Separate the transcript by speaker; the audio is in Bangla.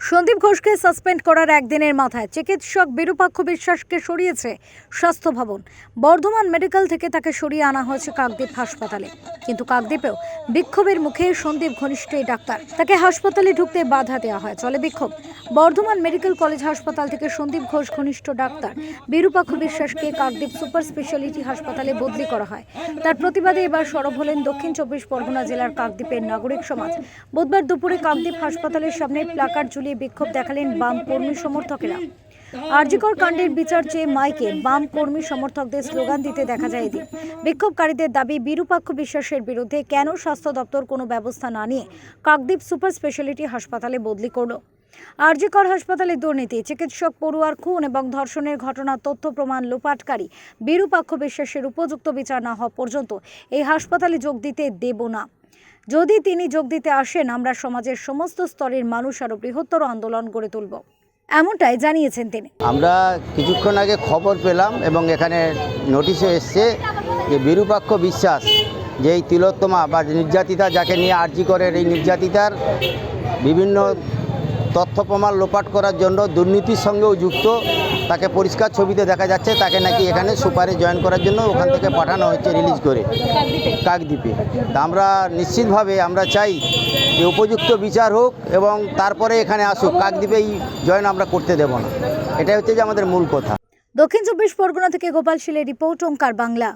Speaker 1: সন্দীপ ঘোষকে সাসপেন্ড করার একদিনের মাথায় চিকিৎসক বিরূপাক্ষ বিশ্বাসকে সরিয়েছে স্বাস্থ্য ভবন। বর্ধমান মেডিকেল থেকে তাকে সরিয়ে আনা হয়েছে কাকদ্বীপ হাসপাতালে। কিন্তু কাকদ্বীপেও বিক্ষোভের মুখে সন্দীপ ঘনিষ্ঠ এই ডাক্তার। তাকে হাসপাতালে ঢুকতে বাধা দেওয়া হয়। চলে বিক্ষোভ। বর্ধমান মেডিকেল কলেজ হাসপাতাল থেকে সন্দীপ ঘোষ ঘনিষ্ঠ ডাক্তার। বিরূপাক্ষ বিশ্বাসকে কাকদ্বীপ সুপার স্পেশালিটি হাসপাতালে বদলি করা হয়। তার প্রতিবাদে এবার সরব হলেন দক্ষিণ চব্বিশ পরগনা জেলার কাকদ্বীপের নাগরিক সমাজ। বুধবার দুপুরে কাকদ্বীপ হাসপাতালের সামনে প্লাকার্ড ঝুলিয়ে বিক্ষোভ দেখালেন বাম কর্মী সমর্থকেরা। আরজিকর কাণ্ডের বিচার চেয়ে মাইকে বাম কর্মী সমর্থকদের স্লোগান দিতে দেখা যায় এদিন। বিক্ষোভকারীদের দাবি, বিরূপাক্ষ বিশ্বাসের বিরুদ্ধে কেন স্বাস্থ্য দপ্তর কোনো ব্যবস্থা না নিয়ে কাকদ্বীপ সুপার স্পেশালিটি হাসপাতালে বদলি করল? আরজিকর হাসপাতালে দুর্নীতি, চিকিৎসক পড়ুয়ার খুন এবং ধর্ষণের ঘটনার তথ্য প্রমাণ লোপাটকারী, বিরূপাক্ষ বিশ্বাসের উপযুক্ত বিচার না হওয়া পর্যন্ত এই হাসপাতালে যোগ দিতে দেব না। যদি তিনি যোগ দিতে আসেন, আমরা সমাজের সমস্ত স্তরের মানুষ আরও বৃহত্তর আন্দোলন গড়ে তুলব। এমনটাই জানিয়েছেন তিনি।
Speaker 2: আমরা কিছুক্ষণ আগে খবর পেলাম এবং এখানে নোটিশে এসছে যে বিরূপাক্ষ বিশ্বাস, যে এই তিলোত্তমা বা নির্যাতিতা যাকে নিয়ে আর্জি করে এই নির্যাতিতার বিভিন্ন তথ্য প্রমাণ লোপাট করার জন্য দুর্নীতির সঙ্গেও যুক্ত তাকে পরিষ্কার ছবিতে দেখা যাচ্ছে, তাকে নাকি এখানে সুপারে জয়েন করার জন্য ওখান থেকে পাঠানো হচ্ছে রিলিজ করে কাকদ্বীপে। তা আমরা নিশ্চিতভাবে আমরা চাই যে উপযুক্ত বিচার হোক এবং তারপরে এখানে আসুক, কাকদ্বীপেই জয়েন আমরা করতে দেব না। এটাই হচ্ছে যে আমাদের মূল কথা।
Speaker 1: দক্ষিণ চব্বিশ পরগনা থেকে গোপাল শিলের রিপোর্ট, ওঙ্কার বাংলা।